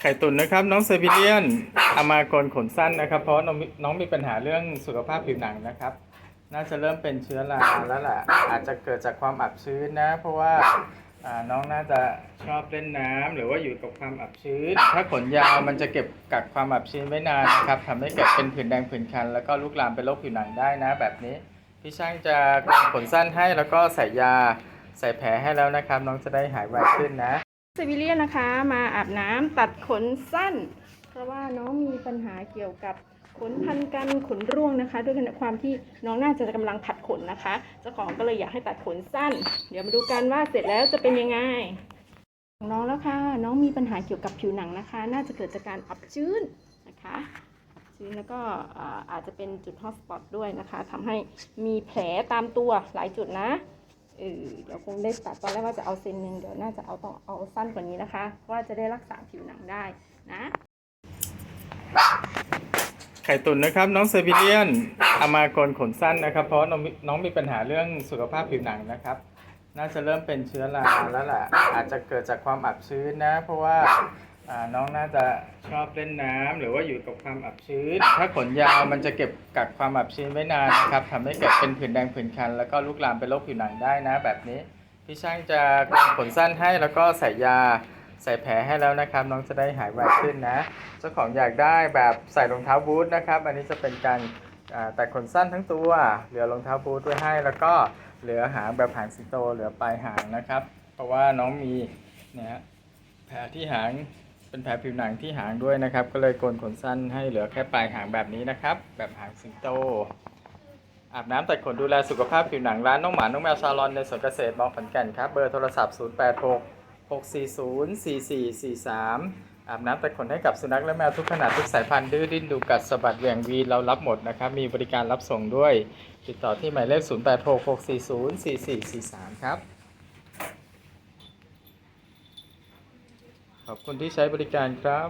ไข่ตุ๋นนะครับน้องเซบิเลียนอามากนขนสั้นนะครับ เพราะน้องมีน้องมีปัญหาเรื่องสุขภาพผิวหนังนะครับ น่าจะเริ่มเป็นเชื้อราแล้วล่ะอาจจะเกิดจากความอับชื้นนะ เพราะว่าน้องน่าจะชอบเล่นน้ำหรือว่าอยู่กับความอับชื้น ถ้าขนยาวมันจะเก็บกักความอับชื้นไว้นานนะครับทำให้เกิดเป็นผื่นแดงผื่นคัน แล้วก็ลุกลามเป็นโรคผิวหนังได้นะ แบบนี้พี่ช่างจะโกนขนสั้นให้แล้วก็ใส่ยาใส่แผลให้แล้วนะครับ น้องจะได้หายไวขึ้นนะ เซบิเลียนนะคะมาอาบน้ำตัดขนสั้น เพราะว่าน้องมีปัญหาเกี่ยวกับขนพันกันขนร่วงนะคะ ด้วยความที่น้องน่าจะกำลังผัดขนนะคะเจ้าของก็เลยอยากให้ตัดขนสั้น เดี๋ยวมาดูกันว่าเสร็จแล้วจะเป็นยังไงของน้องแล้วค่ะ น้องมีปัญหาเกี่ยวกับผิวหนังนะคะ น่าจะเกิดจากการอับชื้นนะคะชื้นแล้วก็อาจจะเป็นจุดฮอตสปอตด้วยนะคะทำให้มีแผลตามตัวหลายจุดนะ เออเดี๋ยวคงได้ตัดตอนแรกว่าจะเอาเซนหนึ่งเดี๋ยวน่าจะเอาต้องเอาสั้นกว่านี้นะคะ ว่าจะได้รักษาผิวหนังได้นะ ไข่ตุ๋นนะครับ น้องเซบิเลียนอามากนขนสั้นนะครับ เพราะน้องมีน้องมีปัญหาเรื่องสุขภาพผิวหนังนะครับ น่าจะเริ่มเป็นเชื้อราแล้วแหละอาจจะเกิดจากความอับชื้นนะ เพราะว่า น้องน่าจะชอบเล่นน้ำหรือว่าอยู่กับความอับชื้น ถ้าขนยาวมันจะเก็บกักความอับชื้นไว้นานนะครับทำให้เกิดเป็นผื่นแดงผื่นคัน แล้วก็ลุกลามเป็นโรคผิวหนังได้นะ แบบนี้ พี่ช่างจะโกนขนสั้นให้แล้วก็ใส่ยาใส่แผลให้แล้วนะครับ น้องจะได้หายไวขึ้นนะ เจ้าของอยากได้แบบใส่รองเท้าบูทนะครับ อันนี้จะเป็นการอ่าตัดขนสั้นทั้งตัว เหลือรองเท้าบูทไว้ให้ แล้วก็เหลือหางแบบหางสิงโตเหลือปลายหางนะครับ เพราะว่าน้องมีเนี่ยฮะแผลที่หาง เป็นแผลผิวหนังที่หางด้วยนะครับ ก็เลยโกนขนสั้นให้เหลือแค่ปลายหางแบบนี้นะครับ แบบหางสิงโต อาบน้ำตัดขนดูแลสุขภาพผิวหนังร้านน้องหมาน้องแมวซาลอนในสวนเกษตรมองขอนแก่นครับ เบอร์โทรศัพท์ 086 640 4443 อาบน้ำตัดขนให้กับสุนัขและแมวทุกขนาดทุกสายพันธุ์ดื้อดิ้นดูกัดสะบัดเหวี่ยงวีเรารับหมดนะครับ มีบริการรับส่งด้วย ติดต่อที่หมายเลข 086 640 4443 ครับ ขอบคุณที่ใช้บริการครับ